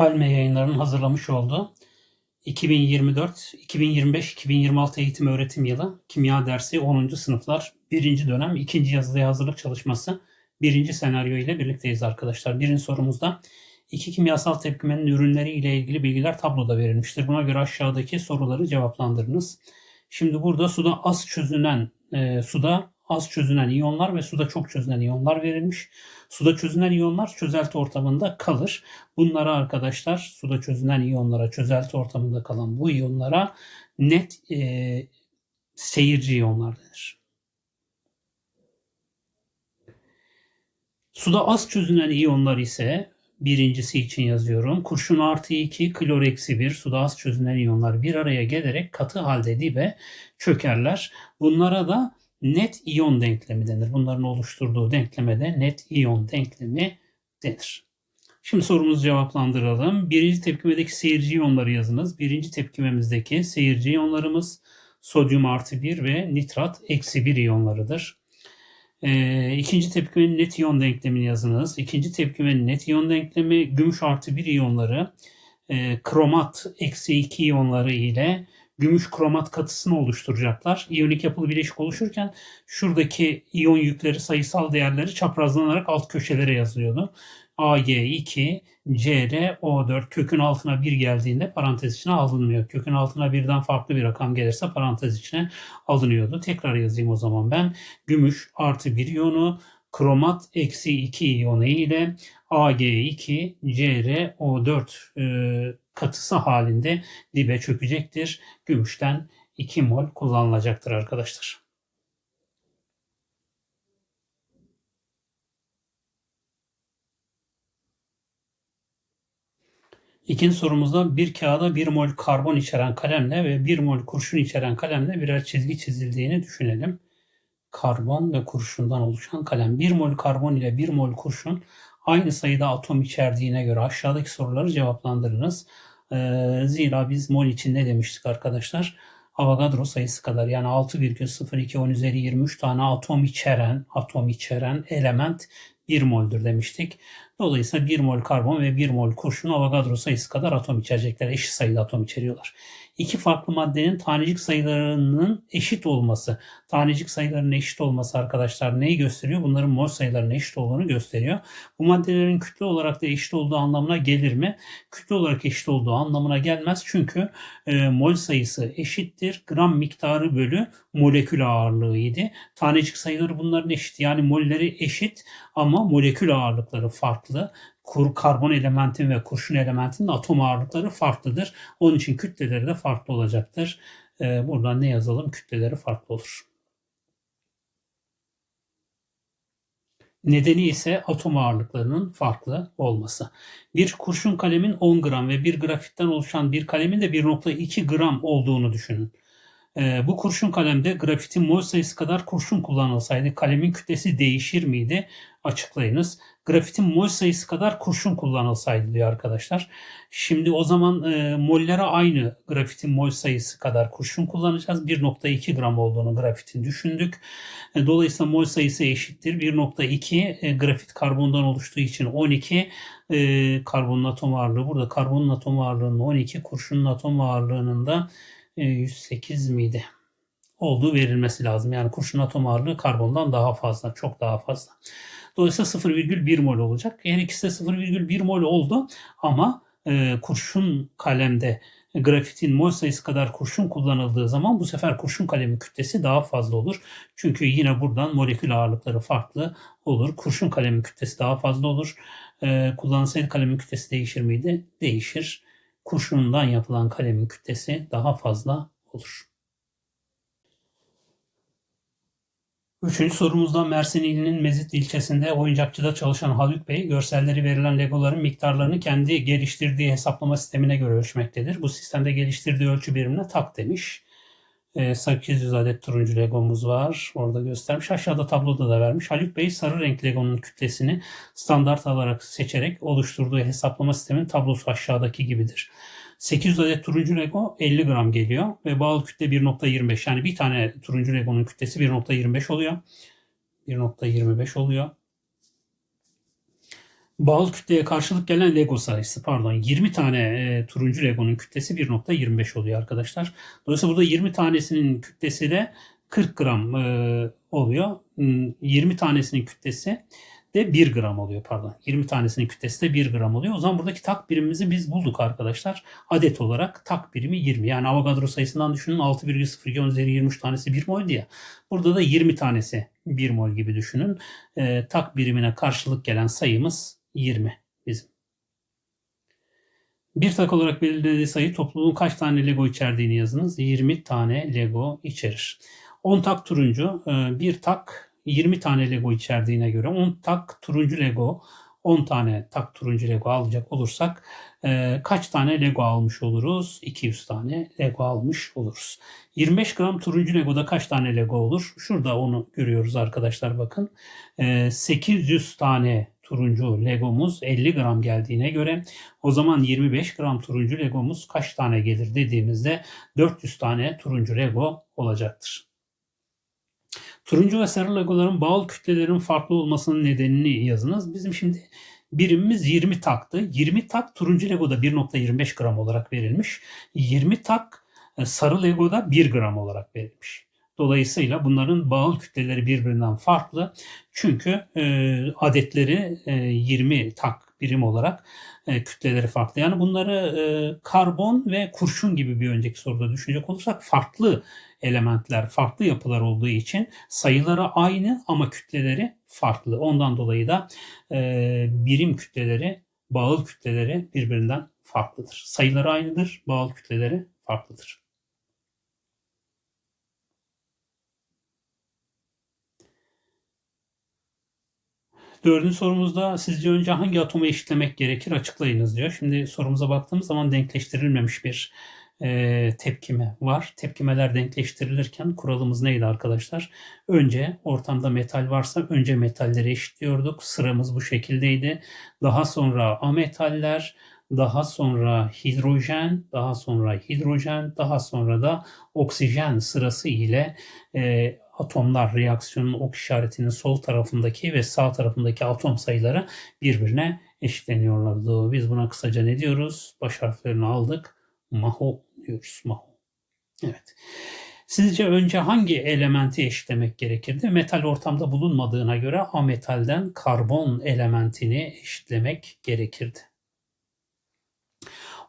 Palme yayınlarının hazırlamış olduğu 2024, 2025, 2026 eğitim öğretim yılı kimya dersi 10. sınıflar 1. dönem 2. yazılıya hazırlık çalışması 1. senaryo ile birlikteyiz arkadaşlar. Birinci sorumuzda iki kimyasal tepkimenin ürünleri ile ilgili bilgiler tabloda verilmiştir. Buna göre aşağıdaki soruları cevaplandırınız. Şimdi burada suda az çözünen e, suda az çözünen iyonlar ve suda çok çözünen iyonlar verilmiş. Suda çözünen iyonlar çözelti ortamında kalır. Bunlara arkadaşlar suda çözünen iyonlara, çözelti ortamında kalan bu iyonlara net e, seyirci iyonlar denir. Suda az çözünen iyonlar ise birincisi için yazıyorum. Kurşun artı 2, klor eksi 1 suda az çözünen iyonlar bir araya gelerek katı halde dibe çökerler. Bunlara da net iyon denklemi denir. Bunların oluşturduğu denkleme de net iyon denklemi denir. Şimdi sorumuzu cevaplandıralım. Birinci tepkimedeki seyirci iyonları yazınız. Birinci tepkimemizdeki seyirci iyonlarımız sodyum artı 1 ve nitrat eksi 1 iyonlarıdır. Ee, ikinci tepkimenin net iyon denklemini yazınız. İkinci tepkimenin net iyon denklemi gümüş artı 1 iyonları e, kromat eksi 2 iyonları ile gümüş kromat katısını oluşturacaklar. İyonik yapılı bileşik oluşurken şuradaki iyon yükleri sayısal değerleri çaprazlanarak alt köşelere yazılıyordu. AG2, CR, O4 kökün altına 1 geldiğinde parantez içine alınmıyor. Kökün altına birden farklı bir rakam gelirse parantez içine alınıyordu. Tekrar yazayım o zaman ben. Gümüş artı 1 iyonu, kromat eksi 2 iyonu ile AG2, CR, O4 e, katısı halinde dibe çökecektir. Gümüşten 2 mol kullanılacaktır arkadaşlar. İkinci sorumuzda bir kağıda 1 mol karbon içeren kalemle ve 1 mol kurşun içeren kalemle birer çizgi çizildiğini düşünelim. Karbon ve kurşundan oluşan kalem. 1 mol karbon ile 1 mol kurşun aynı sayıda atom içerdiğine göre aşağıdaki soruları cevaplandırınız. Ee, zira biz mol için ne demiştik arkadaşlar? Avogadro sayısı kadar yani 6,02 10 üzeri 23 tane atom içeren atom içeren element 1 moldür demiştik. Dolayısıyla 1 mol karbon ve 1 mol kurşun Avogadro sayısı kadar atom içerecekler. Eşit sayıda atom içeriyorlar. İki farklı maddenin tanecik sayılarının eşit olması. Tanecik sayılarının eşit olması arkadaşlar neyi gösteriyor? Bunların mol sayılarının eşit olduğunu gösteriyor. Bu maddelerin kütle olarak da eşit olduğu anlamına gelir mi? Kütle olarak eşit olduğu anlamına gelmez. Çünkü e, mol sayısı eşittir. Gram miktarı bölü molekül ağırlığıydı. Tanecik sayıları bunların eşit. Yani molleri eşit ama molekül ağırlıkları farklı. Kur, karbon elementin ve kurşun elementin atom ağırlıkları farklıdır. Onun için kütleleri de farklı olacaktır. Ee, buradan ne yazalım? Kütleleri farklı olur. Nedeni ise atom ağırlıklarının farklı olması. Bir kurşun kalemin 10 gram ve bir grafitten oluşan bir kalemin de 1.2 gram olduğunu düşünün. Ee, bu kurşun kalemde grafitin mol sayısı kadar kurşun kullanılsaydı kalemin kütlesi değişir miydi? Açıklayınız. Grafitin mol sayısı kadar kurşun kullanılsaydı diyor arkadaşlar. Şimdi o zaman e, mollere aynı grafitin mol sayısı kadar kurşun kullanacağız. 1.2 gram olduğunu grafitin düşündük. E, dolayısıyla mol sayısı eşittir. 1.2 e, grafit karbondan oluştuğu için 12 e, karbonun atom ağırlığı. Burada karbonun atom ağırlığının 12, kurşunun atom ağırlığının da 108 miydi? Olduğu verilmesi lazım. Yani kurşun atom ağırlığı karbondan daha fazla, çok daha fazla. Dolayısıyla 0,1 mol olacak. Her ikisi de 0,1 mol oldu ama e, kurşun kalemde grafitin mol sayısı kadar kurşun kullanıldığı zaman bu sefer kurşun kalemi kütlesi daha fazla olur. Çünkü yine buradan molekül ağırlıkları farklı olur. Kurşun kalemi kütlesi daha fazla olur. E, kullanılsaydı kalemin kütlesi değişir miydi? Değişir kurşundan yapılan kalemin kütlesi daha fazla olur. Üçüncü sorumuzda Mersin ilinin Mezit ilçesinde oyuncakçıda çalışan Haluk Bey, görselleri verilen legoların miktarlarını kendi geliştirdiği hesaplama sistemine göre ölçmektedir. Bu sistemde geliştirdiği ölçü birimine tak demiş. 800 adet turuncu legomuz var. Orada göstermiş. Aşağıda tabloda da vermiş. Haluk Bey sarı renk legonun kütlesini standart olarak seçerek oluşturduğu hesaplama sistemin tablosu aşağıdaki gibidir. 800 adet turuncu lego 50 gram geliyor ve bağlı kütle 1.25. Yani bir tane turuncu legonun kütlesi 1.25 oluyor. 1.25 oluyor. Bağıl kütleye karşılık gelen Lego sayısı pardon 20 tane e, turuncu Lego'nun kütlesi 1.25 oluyor arkadaşlar. Dolayısıyla burada 20 tanesinin kütlesi de 40 gram e, oluyor. 20 tanesinin kütlesi de 1 gram oluyor pardon. 20 tanesinin kütlesi de 1 gram oluyor. O zaman buradaki tak birimimizi biz bulduk arkadaşlar. Adet olarak tak birimi 20. Yani Avogadro sayısından düşünün 6,02 üzeri 23 tanesi 1 mol diye. Burada da 20 tanesi 1 mol gibi düşünün. E, tak birimine karşılık gelen sayımız 20 bizim. Bir tak olarak belirlediği sayı topluluğun kaç tane Lego içerdiğini yazınız. 20 tane Lego içerir. 10 tak turuncu, e, bir tak 20 tane Lego içerdiğine göre 10 tak turuncu Lego 10 tane tak turuncu Lego alacak olursak e, kaç tane Lego almış oluruz? 200 tane Lego almış oluruz. 25 gram turuncu Lego'da kaç tane Lego olur? Şurada onu görüyoruz arkadaşlar bakın. E, 800 tane turuncu Legomuz 50 gram geldiğine göre o zaman 25 gram turuncu Legomuz kaç tane gelir dediğimizde 400 tane turuncu Lego olacaktır. Turuncu ve sarı legoların bağıl kütlelerin farklı olmasının nedenini yazınız. Bizim şimdi birimimiz 20 taktı. 20 tak turuncu legoda 1.25 gram olarak verilmiş. 20 tak e, sarı legoda 1 gram olarak verilmiş. Dolayısıyla bunların bağıl kütleleri birbirinden farklı. Çünkü e, adetleri e, 20 tak birim olarak e, kütleleri farklı. Yani bunları e, karbon ve kurşun gibi bir önceki soruda düşünecek olursak farklı elementler, farklı yapılar olduğu için sayıları aynı ama kütleleri farklı. Ondan dolayı da e, birim kütleleri, bağıl kütleleri birbirinden farklıdır. Sayıları aynıdır, bağıl kütleleri farklıdır. Dördüncü sorumuzda sizce önce hangi atomu eşitlemek gerekir açıklayınız diyor. Şimdi sorumuza baktığımız zaman denkleştirilmemiş bir e, tepkime var. Tepkimeler denkleştirilirken kuralımız neydi arkadaşlar? Önce ortamda metal varsa önce metalleri eşitliyorduk. Sıramız bu şekildeydi. Daha sonra ametaller, daha sonra hidrojen, daha sonra hidrojen, daha sonra da oksijen sırası ile e, atomlar reaksiyonun ok işaretinin sol tarafındaki ve sağ tarafındaki atom sayıları birbirine eşitleniyorlardı. Biz buna kısaca ne diyoruz? Baş harflerini aldık. Maho diyoruz. Maho. Evet. Sizce önce hangi elementi eşitlemek gerekirdi? Metal ortamda bulunmadığına göre ametalden karbon elementini eşitlemek gerekirdi.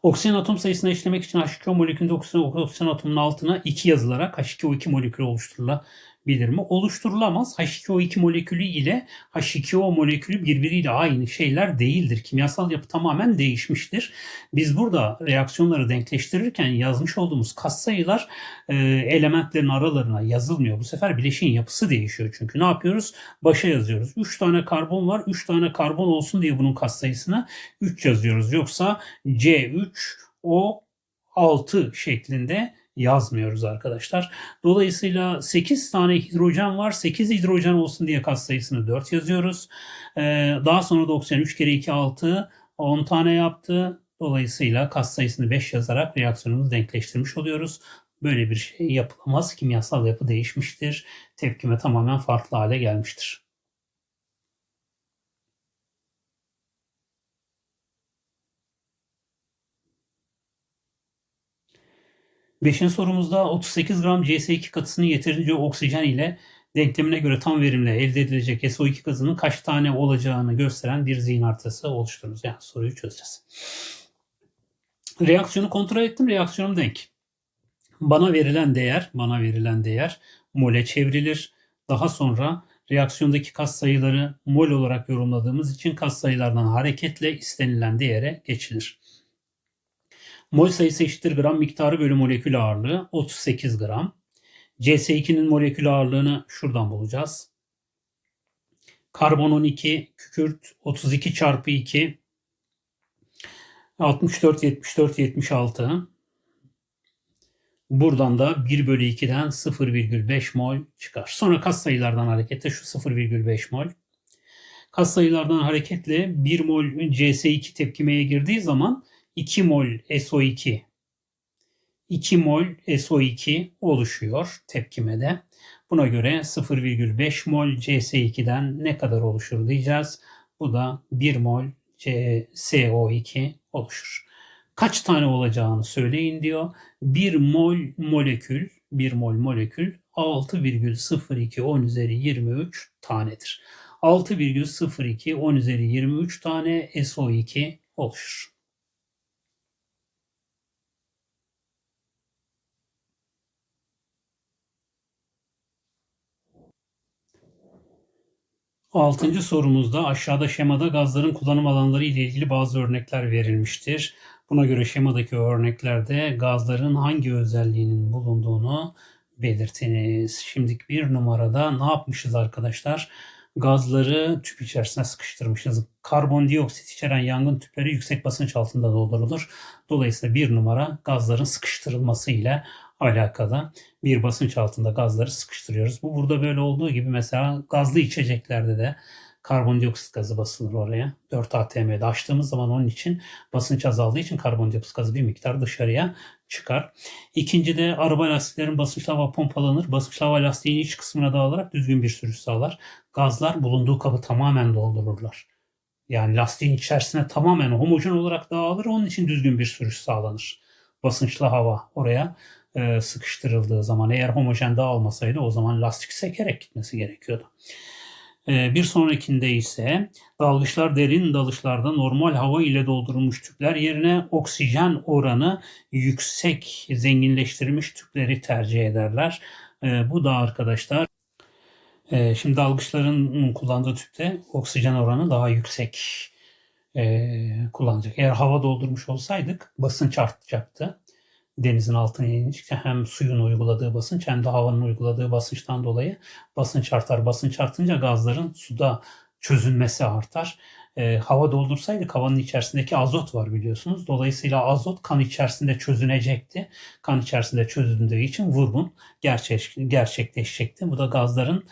Oksijen atom sayısını eşitlemek için H2O molekülünde oksijen, oksijen atomunun altına 2 yazılarak H2O2 molekülü oluşturulabilir bilir mi? Oluşturulamaz. H2O2 molekülü ile H2O molekülü birbiriyle aynı şeyler değildir. Kimyasal yapı tamamen değişmiştir. Biz burada reaksiyonları denkleştirirken yazmış olduğumuz katsayılar e, elementlerin aralarına yazılmıyor. Bu sefer bileşiğin yapısı değişiyor. Çünkü ne yapıyoruz? Başa yazıyoruz. 3 tane karbon var. 3 tane karbon olsun diye bunun katsayısına 3 yazıyoruz. Yoksa C3O6 şeklinde yazmıyoruz arkadaşlar. Dolayısıyla 8 tane hidrojen var. 8 hidrojen olsun diye katsayısını 4 yazıyoruz. Ee, daha sonra da oksijen 3 kere 2 6 10 tane yaptı. Dolayısıyla katsayısını 5 yazarak reaksiyonumuzu denkleştirmiş oluyoruz. Böyle bir şey yapılamaz. Kimyasal yapı değişmiştir. Tepkime tamamen farklı hale gelmiştir. Beşinci sorumuzda 38 gram CS2 katısının yeterince oksijen ile denklemine göre tam verimle elde edilecek SO2 gazının kaç tane olacağını gösteren bir zihin haritası oluşturunuz. Yani soruyu çözeceğiz. Reaksiyonu kontrol ettim. Reaksiyonum denk. Bana verilen değer, bana verilen değer mole çevrilir. Daha sonra reaksiyondaki kas sayıları mol olarak yorumladığımız için kas sayılardan hareketle istenilen değere geçilir. Mol sayısı eşittir gram miktarı bölü molekül ağırlığı 38 gram. CS2'nin molekül ağırlığını şuradan bulacağız. Karbon 12, kükürt 32 çarpı 2 64, 74, 76. Buradan da 1 bölü 2'den 0,5 mol çıkar. Sonra kas sayılardan hareketle şu 0,5 mol. Kas sayılardan hareketle 1 mol CS2 tepkimeye girdiği zaman 2 mol SO2 2 mol SO2 oluşuyor tepkimede. Buna göre 0,5 mol CS2'den ne kadar oluşur diyeceğiz. Bu da 1 mol C- CO2 oluşur. Kaç tane olacağını söyleyin diyor. 1 mol molekül, 1 mol molekül 6,02 10 üzeri 23 tanedir. 6,02 10 üzeri 23 tane SO2 oluşur. Altıncı sorumuzda aşağıda şemada gazların kullanım alanları ile ilgili bazı örnekler verilmiştir. Buna göre şemadaki örneklerde gazların hangi özelliğinin bulunduğunu belirtiniz. Şimdiki bir numarada ne yapmışız arkadaşlar? Gazları tüp içerisine sıkıştırmışız. Karbondioksit içeren yangın tüpleri yüksek basınç altında doldurulur. Dolayısıyla bir numara gazların sıkıştırılması ile alakalı bir basınç altında gazları sıkıştırıyoruz. Bu burada böyle olduğu gibi mesela gazlı içeceklerde de karbondioksit gazı basılır oraya. 4 atm'de açtığımız zaman onun için basınç azaldığı için karbondioksit gazı bir miktar dışarıya çıkar. İkinci de araba lastiklerin basınçlı hava pompalanır. Basınçlı hava lastiğin iç kısmına dağılarak düzgün bir sürüş sağlar. Gazlar bulunduğu kabı tamamen doldururlar. Yani lastiğin içerisine tamamen homojen olarak dağılır. Onun için düzgün bir sürüş sağlanır. Basınçlı hava oraya e, sıkıştırıldığı zaman eğer homojen dağılmasaydı o zaman lastik sekerek gitmesi gerekiyordu. E, bir sonrakinde ise dalgıçlar derin dalışlarda normal hava ile doldurulmuş tüpler yerine oksijen oranı yüksek zenginleştirilmiş tüpleri tercih ederler. E, bu da arkadaşlar e, şimdi dalgıçların kullandığı tüpte oksijen oranı daha yüksek e, kullanacak. Eğer hava doldurmuş olsaydık basınç artacaktı denizin altına inince hem suyun uyguladığı basınç hem de havanın uyguladığı basınçtan dolayı basınç artar. Basınç artınca gazların suda çözünmesi artar. E, hava doldursaydık havanın içerisindeki azot var biliyorsunuz. Dolayısıyla azot kan içerisinde çözünecekti. Kan içerisinde çözüldüğü için vurgun gerçek, gerçekleşecekti. Bu da gazların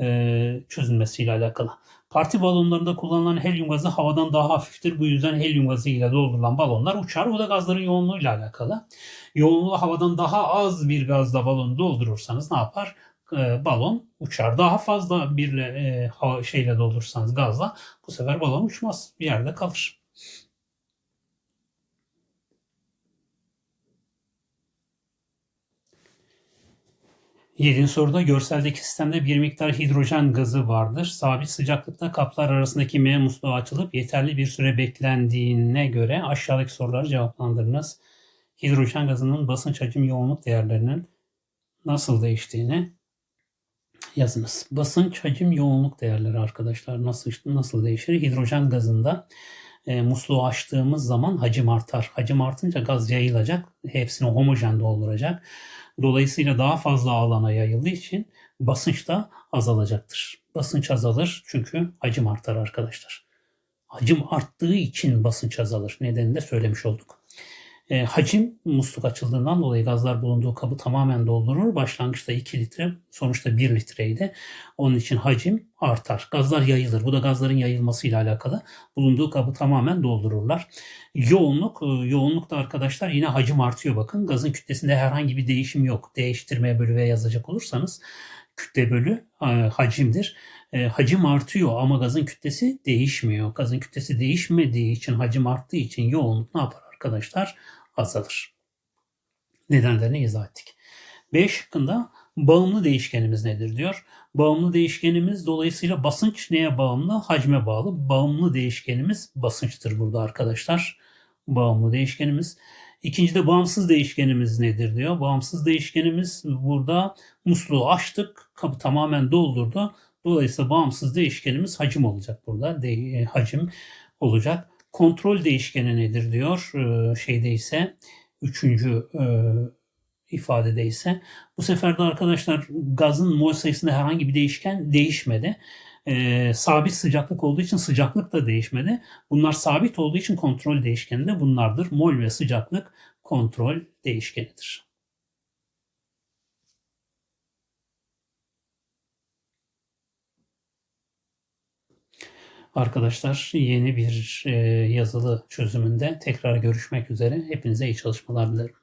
e, çözülmesiyle alakalı. Parti balonlarında kullanılan helyum gazı havadan daha hafiftir. Bu yüzden helyum gazı ile doldurulan balonlar uçar. Bu da gazların yoğunluğuyla alakalı. Yoğunluğu havadan daha az bir gazla balonu doldurursanız ne yapar? E, balon uçar. Daha fazla bir e, şeyle doldurursanız gazla bu sefer balon uçmaz. Bir yerde kalır. Yedinci soruda görseldeki sistemde bir miktar hidrojen gazı vardır. Sabit sıcaklıkta kaplar arasındaki M musluğu açılıp yeterli bir süre beklendiğine göre aşağıdaki soruları cevaplandırınız. Hidrojen gazının basınç hacim yoğunluk değerlerinin nasıl değiştiğini yazınız. Basınç hacim yoğunluk değerleri arkadaşlar nasıl nasıl değişir? Hidrojen gazında e, musluğu açtığımız zaman hacim artar. Hacim artınca gaz yayılacak. Hepsini homojen dolduracak. Dolayısıyla daha fazla alana yayıldığı için basınç da azalacaktır. Basınç azalır çünkü hacim artar arkadaşlar. Hacim arttığı için basınç azalır. Nedenini de söylemiş olduk. E, hacim musluk açıldığından dolayı gazlar bulunduğu kabı tamamen doldurur. Başlangıçta 2 litre, sonuçta 1 litreydi. Onun için hacim artar. Gazlar yayılır. Bu da gazların yayılmasıyla alakalı. Bulunduğu kabı tamamen doldururlar. Yoğunluk, e, yoğunlukta arkadaşlar yine hacim artıyor bakın. Gazın kütlesinde herhangi bir değişim yok. Değiştirmeye bölü ve yazacak olursanız kütle bölü e, hacimdir. E, hacim artıyor ama gazın kütlesi değişmiyor. Gazın kütlesi değişmediği için hacim arttığı için yoğunluk ne yapar arkadaşlar? Azalır. Nedenlerini izah ettik. B şıkkında bağımlı değişkenimiz nedir diyor. Bağımlı değişkenimiz dolayısıyla basınç neye bağımlı? Hacme bağlı. Bağımlı değişkenimiz basınçtır burada arkadaşlar. Bağımlı değişkenimiz. İkinci de bağımsız değişkenimiz nedir diyor. Bağımsız değişkenimiz burada musluğu açtık. Kapı tamamen doldurdu. Dolayısıyla bağımsız değişkenimiz hacim olacak burada. De, e, hacim olacak. Kontrol değişkeni nedir diyor. E, şeyde ise üçüncü e, ifadede ise bu sefer de arkadaşlar gazın mol sayısında herhangi bir değişken değişmedi. E, sabit sıcaklık olduğu için sıcaklık da değişmedi. Bunlar sabit olduğu için kontrol değişkeni de bunlardır. Mol ve sıcaklık kontrol değişkenidir. Arkadaşlar yeni bir e, yazılı çözümünde tekrar görüşmek üzere. Hepinize iyi çalışmalar dilerim.